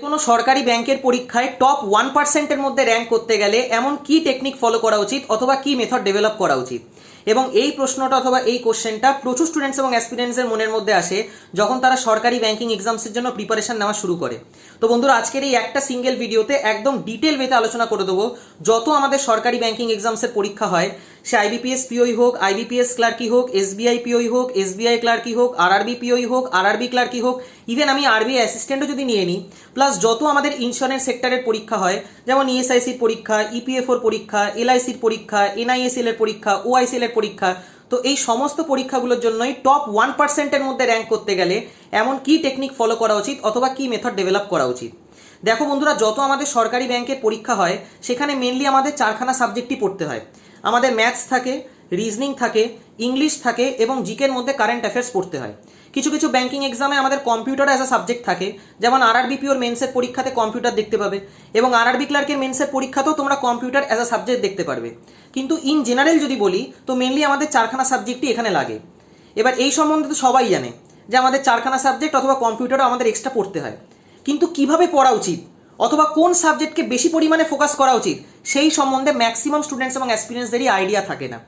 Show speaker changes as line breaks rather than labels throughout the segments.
কোনো সরকারি ব্যাংকের পরীক্ষায় টপ ওয়ান পার্সেন্টের মধ্যে র্যাঙ্ক করতে গেলে এমন কি টেকনিক ফলো করা উচিত অথবা কি মেথড ডেভেলপ করা উচিত? এবং এই প্রশ্নটা অথবা এই কোশ্চেনটা প্রচুর স্টুডেন্টস এবং অ্যাসপিরেন্টসের মনের মধ্যে আসে যখন তারা সরকারি ব্যাংকিং এক্সামসের জন্য প্রিপারেশন নেওয়া শুরু করে। তো বন্ধুরা, আজকের এই একটা সিঙ্গেল ভিডিওতে একদম ডিটেল ওয়েতে আলোচনা করে দেবো। যত আমাদের সরকারি ব্যাংকিং এক্সামসের পরীক্ষা হয়, সে আইবিপিএস পিওই হোক আইবিপিএস ক্লার্কই হোক এসবিআই পিওই হোক এসবিআই ক্লার্কই হোক আরআরবি পিওই হোক আরআরবি ক্লার্কই হোক ইভেন আমি আরবিআই অ্যাসিস্ট্যান্টও যদি নিয়ে নিই প্লাস যত আমাদের ইন্স্যুরেন্স সেক্টরের পরীক্ষা হয়, যেমন E ইএসআইসির পরীক্ষা ইপিএফওর পরীক্ষা এলআইসির পরীক্ষা এনআইএসএল এর পরীক্ষা ওআইসিএল এর পরীক্ষা, তো এই সমস্ত পরীক্ষাগুলোর জন্যই টপ ওয়ান পার্সেন্টের মধ্যে র্যাঙ্ক করতে গেলে এমন কি টেকনিক ফলো করা উচিত অথবা কি মেথড ডেভেলপ করা উচিত? দেখো বন্ধুরা, যত আমাদের সরকারি ব্যাংকের পরীক্ষা হয়, সেখানে মেনলি আমাদের চারখানা সাবজেক্টই পড়তে হয়। আমাদের ম্যাথস থাকে রিজনিং থাকে ইংলিশ থাকে এবং জিকের মধ্যে কারেন্ট অ্যাফেয়ার্স পড়তে হয়। কিছু কিছু ব্যাংকিং এক্সামে আমাদের কম্পিউটার অ্যাজ আ সাবজেক্ট থাকে, যেমন আরআরবি পিওর মেন্সের পরীক্ষাতে কম্পিউটার দেখতে পাবে এবং আর আরআরবি ক্লার্কের মেন্সের পরীক্ষাতেও তোমরা কম্পিউটার অ্যাজ আ সাবজেক্ট দেখতে পারবে। কিন্তু ইন জেনারেল যদি বলি, তো মেনলি আমাদের চারখানা সাবজেক্টই এখানে লাগে। এবার এই সম্বন্ধে তো সবাই জানে যে আমাদের চারখানা সাবজেক্ট অথবা কম্পিউটারও আমাদের এক্সট্রা পড়তে হয়। কিন্তু কীভাবে পড়া উচিত? অথবা কোন সাবজেক্টকে বেশি পরিমাণে ফোকাস করা উচিত? সেই সম্বন্ধে ম্যাক্সিমাম স্টুডেন্টস এবং এক্সপিরিয়েন্সদেরই আইডিয়া থাকে না।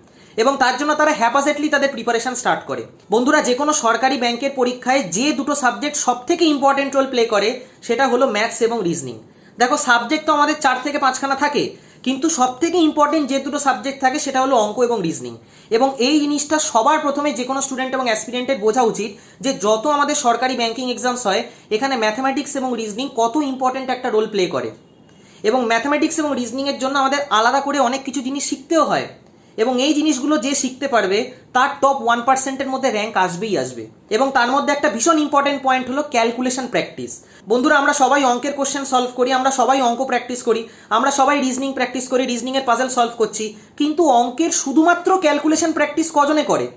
এবং তার জন্য তারা হ্যাপাজেটলি তাদের প্রিপারেশন স্টার্ট করে। বন্ধুরা যে কোনো সরকারি ব্যাংকের পরীক্ষায় যে দুটো সাবজেক্ট সব থেকে ইম্পর্টেন্ট রোল প্লে করে, সেটা হলো ম্যাথস এবং রিজনিং দেখো সাবজেক্ট তো আমাদের চার থেকে পাঁচখানা থাকে, কিন্তু সব থেকে ইম্পর্টেন্ট যে দুটো সাবজেক্ট থাকে, সেটা হলো অঙ্ক এবং রিজনিং এবং এই জিনিসটা সবার প্রথমে যে কোনো স্টুডেন্ট এবং অ্যাসপিরেন্টের বোঝা উচিত যে যত আমাদের সরকারি ব্যাংকিং এক্সামস হয়, এখানে ম্যাথমেটিক্স এবং রিজনিং কত ইম্পর্টেন্ট একটা রোল প্লে করে। এবং ম্যাথমেটিক্স এবং রিজনিংয়ের জন্য আমাদের আলাদা করে অনেক কিছু জিনিস শিখতেও হয়। এবং এই জিনিসগুলো যে শিখতে পারবে, তার টপ ওয়ান পার্সেন্টের মধ্যে র্যাঙ্ক আসবেই আসবে। এবং তার মধ্যে একটা ভীষণ ইম্পর্টেন্ট পয়েন্ট হলো ক্যালকুলেশন প্র্যাকটিস বন্ধুরা, আমরা সবাই অঙ্কের কোশ্চেন সলভ করি, আমরা সবাই অঙ্ক প্র্যাকটিস করি, আমরা সবাই রিজনিং প্র্যাকটিস করি রিজনিংয়ের পাজল সলভ করছি, কিন্তু অঙ্কের শুধুমাত্র ক্যালকুলেশন প্র্যাকটিস কজনে করে?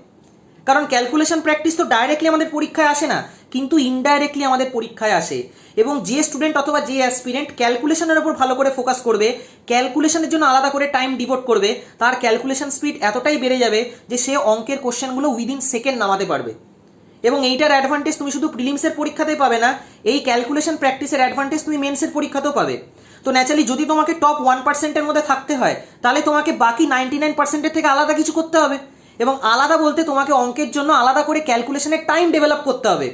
কারণ ক্যালকুলেশন প্র্যাকটিস তো ডাইরেক্টলি আমাদের পরীক্ষায় আসে না। কিন্তু ইনডাইরেক্টলি আমাদের পরীক্ষায় আসে। এবং যে স্টুডেন্ট অথবা যে অ্যাসপিরেন্ট ক্যালকুলেশনের উপর ভালো করে ফোকাস করবে ক্যালকুলেশনের জন্য আলাদা করে টাইম ডিভোট করবে, তার ক্যালকুলেশন স্পিড এতটাই বেড়ে যাবে যে সে অঙ্কের কোশ্চেনগুলো উইদিন সেকেন্ড নামাতে পারবে। এবং এইটার অ্যাডভান্টেজ তুমি শুধু প্রিলিমসের পরীক্ষাতেই পাবে না, এই ক্যালকুলেশন প্র্যাকটিসের অ্যাডভান্টেজ তুমি মেন্সের পরীক্ষাতেও পাবে। তো ন্যাচারালি যদি তোমাকে টপ ওয়ান পার্সেন্টের মধ্যে থাকতে হয়, তাহলে তোমাকে বাকি নাইনটি নাইন পার্সেন্টের থেকে আলাদা কিছু করতে হবে। এবং আলাদা বলতে তোমাকে অঙ্কের জন্য আলাদা করে ক্যালকুলেশনের টাইম ডেভেলপ করতে হবে।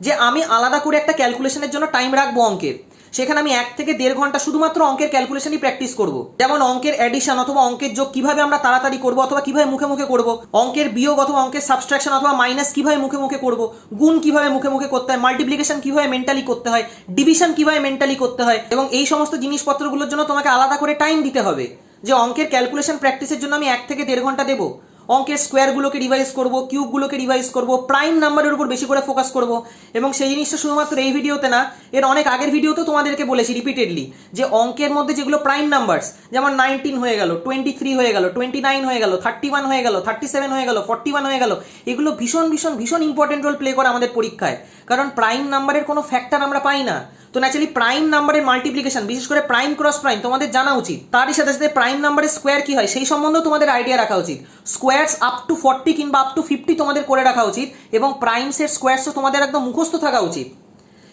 যে আমি আলাদা করে একটা ক্যালকুলেশনের জন্য টাইম রাখব অঙ্কের। সেখানে আমি এক থেকে দেড় ঘণ্টা শুধুমাত্র অঙ্কের ক্যালকুলেশনই প্র্যাকটিস করব। যেমন অঙ্কের অ্যাডিশন অথবা অঙ্কের যোগ কীভাবে আমরা তাড়াতাড়ি করব অথবা কীভাবে মুখে মুখে করব, অঙ্কের বিয়োগ অথবা অঙ্কের সাবস্ট্রাকশন অথবা মাইনাস কীভাবে মুখে মুখে করব, গুণ কীভাবে মুখে মুখে করতে হয় মাল্টিপ্লিকেশন কীভাবে মেন্টালি করতে হয় ডিভিশন কীভাবে মেন্টালি করতে হয় এবং এই সমস্ত জিনিসপত্রগুলোর জন্য তোমাকে আলাদা করে টাইম দিতে হবে। যে অঙ্কের ক্যালকুলেশন প্র্যাকটিসের জন্য আমি এক থেকে দেড় ঘণ্টা দেবো। অঙ্কের স্কোয়ারগুলোকে রিভাইজ করব কিউবগুলোকে রিভাইজ করব প্রাইম নাম্বারের উপর বেশি করে ফোকাস করব। এবং সেই জিনিসটা শুধুমাত্র এই ভিডিওতে না, এর অনেক আগের ভিডিওতেও তোমাদেরকে বলেছি রিপিটেডলি যে অঙ্কের মধ্যে যেগুলো প্রাইম নাম্বারস যেমন নাইনটিন হয়ে গেল টোয়েন্টি থ্রি হয়ে গেল টোয়েন্টি নাইন হয়ে গেল থার্টি ওয়ান হয়ে গেল থার্টি সেভেন হয়ে গেল ফর্টি ওয়ান হয়ে গেল, এগুলো ভীষণ ভীষণ ভীষণ ইম্পর্টেন্ট রোল প্লে করে আমাদের পরীক্ষায়। কারণ প্রাইম নাম্বারের কোনো ফ্যাক্টর আমরা পাই না। তো ন্যাচারালি প্রাইম নাম্বারের মাল্টিপ্লিকেশন বিশেষ করে প্রাইম ক্রস প্রাইম তোমাদের জানা উচিত। তারই সাথে সাথে প্রাইম নাম্বারের স্কোয়ার কি হয়, সেই সম্বন্ধেও তোমাদের আইডিয়া রাখা উচিত। স্কোয়ার্স আপ টু ফর্টি কিংবা আপ টু ফিফটি তোমাদের করে রাখা উচিত, এবং প্রাইমসের স্কোয়ারসও তোমাদের একদম মুখস্থ থাকা উচিত।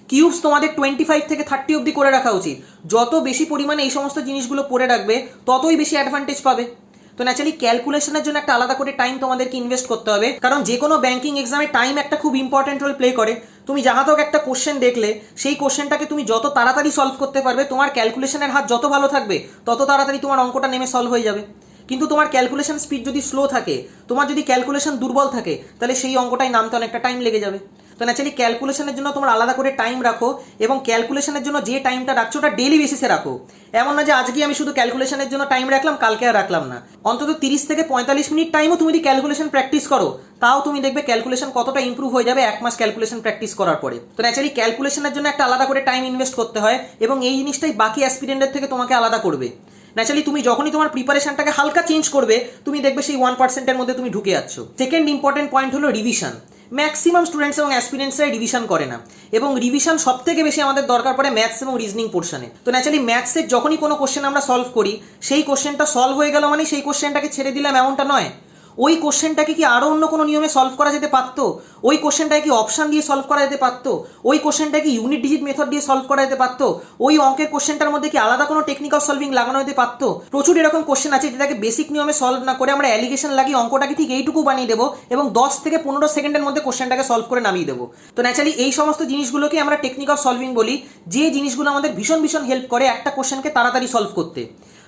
কিউবস তোমাদের টোয়েন্টি ফাইভ থেকে থার্টি অব্দি করে রাখা উচিত। যত বেশি পরিমাণে এই সমস্ত জিনিসগুলো পড়ে রাখবে, ততই বেশি অ্যাডভান্টেজ পাবে। তো ন্যাচারালি ক্যালকুলেশনের জন্য একটা আলাদা করে টাইম তোমাদেরকে ইনভেস্ট করতে হবে। কারণ যে কোনো ব্যাংকিং এক্সামে টাইম একটা খুব ইম্পর্টেন্ট রোল প্লে করে। তুমি যাহা হোক একটা কোশ্চেন দেখলে, সেই কোশ্চেনটাকে তুমি যত তাড়াতাড়ি সলভ করতে পারবে, তোমার ক্যালকুলেশনের হাত যত ভালো থাকবে, তত তাড়াতাড়ি তোমার অঙ্কটা নেমে সলভ হয়ে যাবে। কিন্তু তোমার ক্যালকুলেশন স্পিড যদি স্লো থাকে, তোমার যদি ক্যালকুলেশন দুর্বল থাকে, তাহলে সেই অঙ্কটাই নামতে অনেকটা টাইম লেগে যাবে। তো ন্যাচারালি ক্যালকুলেশনের জন্য তোমরা আলাদা করে টাইম রাখো এবং ক্যালকুলেশনের জন্য যে টাইমটা রাখছো ওটা ডেলি বেসিসে রাখো। এমন না যে আজকে আমি শুধু ক্যালকুলেশনের জন্য টাইম রাখলাম, কালকে আর রাখলাম না। অন্তত তিরিশ থেকে পঁয়তাল্লিশ মিনিট টাইমও তুমি যদি ক্যালকুলেশন প্র্যাকটিস করো, তাও তুমি দেখবে ক্যালকুলেশন কতটা ইম্প্রুভ হয়ে যাবে এক মাস ক্যালকুলেশন প্র্যাকটিস করার পরে। তো ন্যাচারালি ক্যালকুলেশনের জন্য একটা আলাদা করে টাইম ইনভেস্ট করতে হয় এবং এই জিনিসটাই বাকি অ্যাসপিরেন্টের থেকে তোমাকে আলাদা করবে। ন্যাচারালি তুমি যখনই তোমার প্রিপারেশনটাকে হালকা চেঞ্জ করবে, তুমি দেখবে সেই ওয়ান পার্সেন্টের মধ্যে তুমি ঢুকে যাচ্ছ। সেকেন্ড ইম্পর্টেন্ট পয়েন্ট হলো রিভিশন ম্যাক্সিমাম স্টুডেন্টস এবং অ্যাসপিরেন্টসরাই রিভিশন করে না। এবং রিভিশন সব থেকে বেশি আমাদের দরকার পড়ে ম্যাথস এবং রিজনিং পোর্শনে তো ন্যাচারালি ম্যাথসের যখনই কোনো কোশ্চেন আমরা সলভ করি, সেই কোশ্চেনটা সলভ হয়ে গেল মানে সেই কোশ্চেনটাকে ছেড়ে দিলাম এমনটা নয়। ওই কোশ্চেনটাকে কি আরও অন্য কোনো নিয়মে সলভ করা যেতে পারতো? ওই কোশ্চেনটাকে কি অপশান দিয়ে সলভ করা যেতে পারতো? ওই কোশ্চেনটাকে ইউনিট ডিজিট মেথড দিয়ে সলভ করা যেতে পারতো? ওই অঙ্কের কোশ্চেনটার মধ্যে কি আলাদা কোনো টেকনিক অফ সলভিং লাগানো যেতে পারতো? প্রচুর এরকম কোশ্চেন আছে যেটাকে বেসিক নিয়মে সলভ না করে আমরা অ্যালিগেশন লাগিয়ে অঙ্কটাকে ঠিক এইটুকু বানিয়ে দেবো এবং দশ থেকে পনেরো সেকেন্ডের মধ্যে কোশ্চেনটাকে সলভ করে নামিয়ে দেবো। তো ন্যাচারালি এই সমস্ত জিনিসগুলোকে আমরা টেকনিক অফ সলভিং বলি। যে জিনিসগুলো আমাদের ভীষণ ভীষণ হেল্প করে একটা কোশ্চেনকে তাড়াতাড়ি সলভ করতে।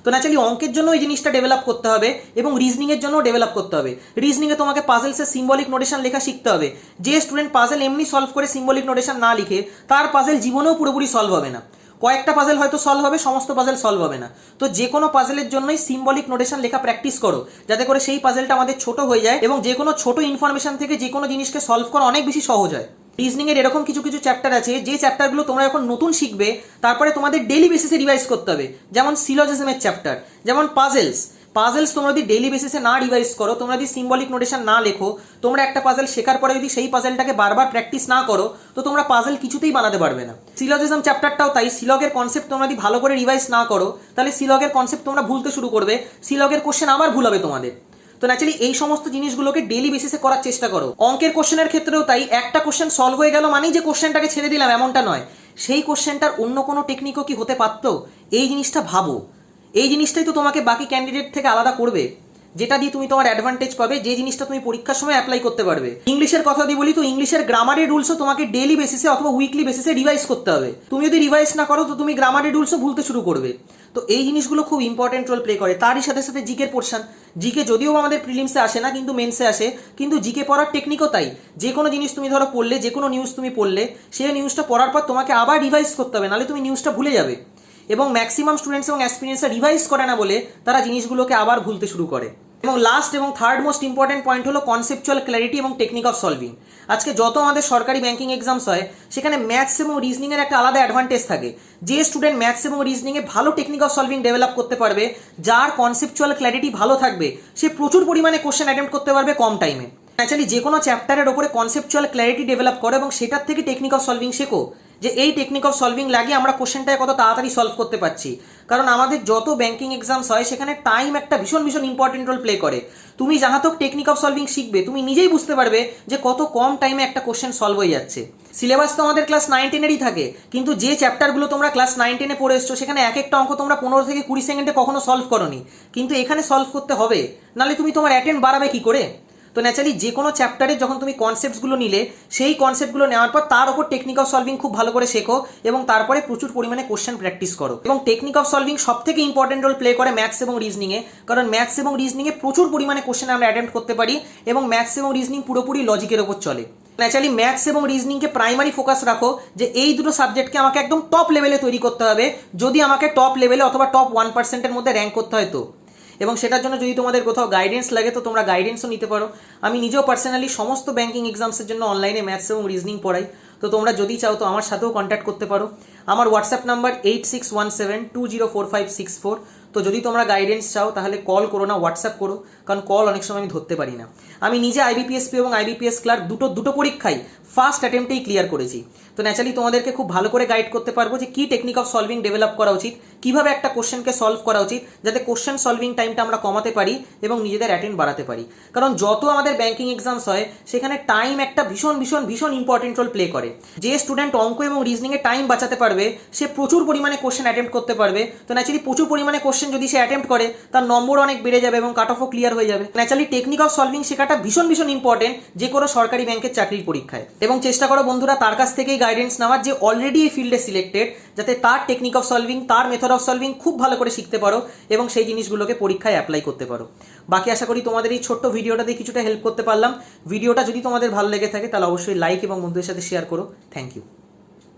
তো ন্যাচারালি অঙ্কের জন্য এই জিনিসটা ডেভেলপ করতে হবে এবং রিজনিংয়ের জন্য ডেভেলপ করতে হবে। রিজনিংয়ে তোমাকে পাজেলসের সিম্বলিক নোটেশন লেখা শিখতে হবে। যে স্টুডেন্ট পাজেল এমনি সলভ করে সিম্বলিক নোটেশন না লিখে, তার পাজেল জীবনেও পুরোপুরি সলভ হবে না। কয়েকটা পাজেল হয়তো সলভ হবে, সমস্ত পাজেল সলভ হবে না। তো যে কোনো পাজেলের জন্যই সিম্বলিক নোটেশন লেখা প্র্যাকটিস করো, যাতে করে সেই পাজেলটা আমাদের ছোট হয়ে যায় এবং যে কোনো ছোট ইনফরমেশন থেকে যে কোনো জিনিসকে সলভ করা অনেক বেশি সহজ হয়। রিজনিং এর এরকম কিছু কিছু চ্যাপ্টার আছে, যে চ্যাপ্টারগুলো তোমরা এখন নতুন শিখবে, তারপরে তোমাদের ডেলি বেসিসে রিভাইজ করতে হবে। যেমন সিলজিজমের চ্যাপ্টার যেমন পাজেলস পাজেলস তোমরা যদি ডেলি বেসিসে না রিভাইজ করো, তোমরা যদি সিম্বলিক নোটেশন না লেখো, তোমরা একটা পাজেল শেখার পরে যদি সেই পাজেলটাকে বারবার প্র্যাকটিস না করো, তো তোমরা পাজেল কিছুতেই বানাতে পারবে না। সিলজিজম চ্যাপ্টারটাও তাই সিলগের কনসেপ্ট তোমরা যদি ভালো করে রিভাইজ না করো, তাহলে সিলগের কনসেপ্ট তোমরা ভুলতে শুরু করবে। সিলগের কোশ্চেন আবার ভুল হবে তোমাদের। তো ন্যাচারালি এই সমস্ত জিনিসগুলোকে ডেলি বেসিসে করার চেষ্টা করো। অঙ্কের কোশ্চেনের ক্ষেত্রেও তাই একটা কোশ্চেন সলভ হয়ে গেল মানেই যে কোশ্চেনটাকে ছেড়ে দিলাম, এমনটা নয়। সেই কোশ্চেনটার অন্য কোনো টেকনিকও কি হতে পারতো? এই জিনিসটা ভাবো। এই জিনিসটাই তো তোমাকে বাকি ক্যান্ডিডেট থেকে আলাদা করবে। যেটা দিয়ে তুমি তোমার অ্যাডভান্টেজ পাবে, যে জিনিসটা তুমি পরীক্ষার সময় অ্যাপ্লাই করতে পারবে। ইংলিশের কথা দিয়ে বলি তো ইংলিশের গ্রামারের রুলসও তোমাকে ডেলি বেসিসে অথবা উইকলি বেসিসে রিভাইজ করতে হবে। তুমি যদি রিভাইজ না করো, তো তুমি গ্রামারের রুলসও ভুলতে শুরু করবে। তো এই জিনিসগুলো খুব ইম্পর্টেন্ট রোল প্লে করে। তারই সাথে সাথে জিকের পোর্শন জিকে যদিও আমাদের প্রিলিমসে আসে না, কিন্তু মেন্সে আসে। কিন্তু জিকে পড়ার টেকনিকও তাই। যে কোনো জিনিস তুমি ধরো পড়লে, যে কোনো নিউজ তুমি পড়লে, সেই নিউজটা পড়ার পর তোমাকে আবার রিভাইজ করতে হবে, নাহলে তুমি নিউজটা ভুলে যাবে। এবং ম্যাক্সিমাম স্টুডেন্টস এবং এক্সপিরিয়েন্সে রিভাইজ করে না বলে তারা জিনিসগুলোকে আবার ভুলতে শুরু করে। এবং লাস্ট এবং থার্ড মোস্ট ইম্পর্টেন্ট পয়েন্ট হলো কনসেপচুয়াল ক্ল্যারিটি এবং টেকনিক অফ সলভিং আজকে যত আমাদের সরকারি ব্যাংকিং এক্সামস হয়, সেখানে ম্যাথস এবং রিজনিংয়ের একটা আলাদা অ্যাডভান্টেজ থাকে। যে স্টুডেন্ট ম্যাথস এবং রিজনিংয়ে ভালো টেকনিক অফ সলভিং ডেভেলপ করতে পারবে, যার কনসেপচুয়াল ক্ল্যারিটি ভালো থাকবে, সে প্রচুর পরিমাণে কোশ্চেন অ্যাটেম্প করতে পারবে কম টাইমে ন্যাচারালি যে কোনো চ্যাপ্টারের ওপরে কনসেপচুয়াল ক্ল্যারিটি ডেভেলপ করো এবং সেটার থেকে টেকনিক অফ সলভিং শেখো। যে এই টেকনিক অফ সলভিং লাগিয়ে আমরা কোশ্চেনটাকে কত তাড়াতাড়ি সলভ করতে পারছি। কারণ আমাদের যত ব্যাংকিং এক্সামস হয়, সেখানে টাইম একটা ভীষণ ভীষণ ইম্পর্টেন্ট রোল প্লে করে। তুমি যাহা তক টেকনিক অফ সলভিং শিখবে, তুমি নিজেই বুঝতে পারবে যে কত কম টাইমে একটা কোশ্চেন সলভ হয়ে যাচ্ছে। সিলেবাস তো আমাদের ক্লাস নাইন টেনেরই থাকে, কিন্তু যে চ্যাপ্টারগুলো তোমরা ক্লাস নাইন টেনে পড়ে এসছো, সেখানে এক একটা অঙ্ক তোমরা পনেরো থেকে কুড়ি সেকেন্ডে কখনো সলভ করনি। কিন্তু এখানে সলভ করতে হবে। নাহলে তুমি তোমার অ্যাটেন্ড বাড়াবে কি করে? তো ন্যাচারালি যে কোনো চ্যাপ্টারে যখন তুমি কনসেপ্টসগুলো নিলে, সেই কনসেপ্টগুলো নেওয়ার পর তার উপর টেকনিক অফ সলভিং খুব ভালো করে শেখো এবং তারপরে প্রচুর পরিমাণে কোশ্চেন প্র্যাকটিস করো। এবং টেকনিক অফ সলভিং সব থেকে ইম্পর্টেন্ট রোল প্লে করে ম্যাথস এবং রিজনিংয়ে কারণ ম্যাথস এবং রিজনিংয়ে প্রচুর পরিমাণে কোশ্চেন আমরা অ্যাটেম্প করতে পারি এবং ম্যাথস এবং রিজনিং পুরোপুরি লজিকের ওপর চলে। ন্যাচারালি ম্যাথস এবং রিজনিংকে প্রাইমারি ফোকাস রাখো যে এই দুটো সাবজেক্টকে আমাকে একদম টপ লেভেলে তৈরি করতে হবে। যদি আমাকে টপ লেভেলে অথবা টপ ওয়ান পার্সেন্টের মধ্যে র্যাঙ্ক করতে হয় তো। এবং সেটার জন্য যদি তোমাদের কোথাও গাইডেন্স লাগে, তো তোমরা গাইডেন্সও নিতে পারো। আমি নিজেও পার্সোনালি সমস্ত ব্যাঙ্কিং এক্সামসের জন্য অনলাইনে ম্যাথস এবং রিজনিং পড়াই। তো তোমরা যদি চাও, তো আমার সাথেও কন্ট্যাক্ট করতে পারো। আমার WhatsApp number eight six one seven two zero four five six four তো যদি তোমরা গাইডেন্স চাও, তাহলে কল করো না হোয়াটসঅ্যাপ করো, কারণ কল অনেক সময় আমি ধরতে পারি না। আমি নিজে আইবিপিএসপি এবং আইবিপিএস ক্লার্ক দুটো দুটো পরীক্ষায় ফার্স্ট অ্যাটেম্পটেই ক্লিয়ার করেছি। তো ন্যাচারালি তোমাদেরকে খুব ভালো করে গাইড করতে পারব যে কী টেকনিক অফ সলভিং ডেভেলপ করা উচিত, কীভাবে একটা কোশ্চেনকে সলভ করা উচিত, যাতে কোশ্চেন সলভিং টাইমটা আমরা কমাতে পারি এবং নিজেদের অ্যাটেন্ড বাড়াতে পারি। কারণ যত আমাদের ব্যাংকিং এক্সামস হয়, সেখানে টাইম একটা ভীষণ ভীষণ ভীষণ ইম্পর্টেন্ট রোল প্লে করে। যে স্টুডেন্ট অঙ্ক এবং রিজনিংয়ে টাইম বাঁচাতে পারবে, সে প্রচুর পরিমাণে কোশ্চেন অ্যাটেম্প করতে পারবে। তো ন্যাচারালি প্রচুর পরিমাণে কোশ্চেন যদি সে অ্যাটেম্প করে, তার নম্বর অনেক বেড়ে যাবে এবং কাট অফও ক্লিয়ার হয়ে যাবে। ন্যাচারালি টেকনিক অফ সলভিং শেখাটা ভীষণ ভীষণ ইম্পর্টেন্ট যে কোনো সরকারি ব্যাংকের চাকরির পরীক্ষায়। এবং চেষ্টা করো বন্ধুরা, তার কাছ থেকেই গাইডেন্স নেওয়ার যে অলরেডি এই ফিল্ডে সিলেক্টেড যাতে তার টেকনিক অফ সলভিং তার মেথড অফ সলভিং খুব ভালো করে শিখতে পারো এবং সেই জিনিসগুলোকে পরীক্ষায় অ্যাপ্লাই করতে পারো। বাকি আশা করি তোমাদের এই ছোট্ট ভিডিওটা দিয়ে কিছুটা হেল্প করতে পারলাম। ভিডিওটা যদি তোমাদের ভালো লেগে থাকে, তাহলে অবশ্যই লাইক এবং বন্ধুদের সাথে শেয়ার করো। Thank you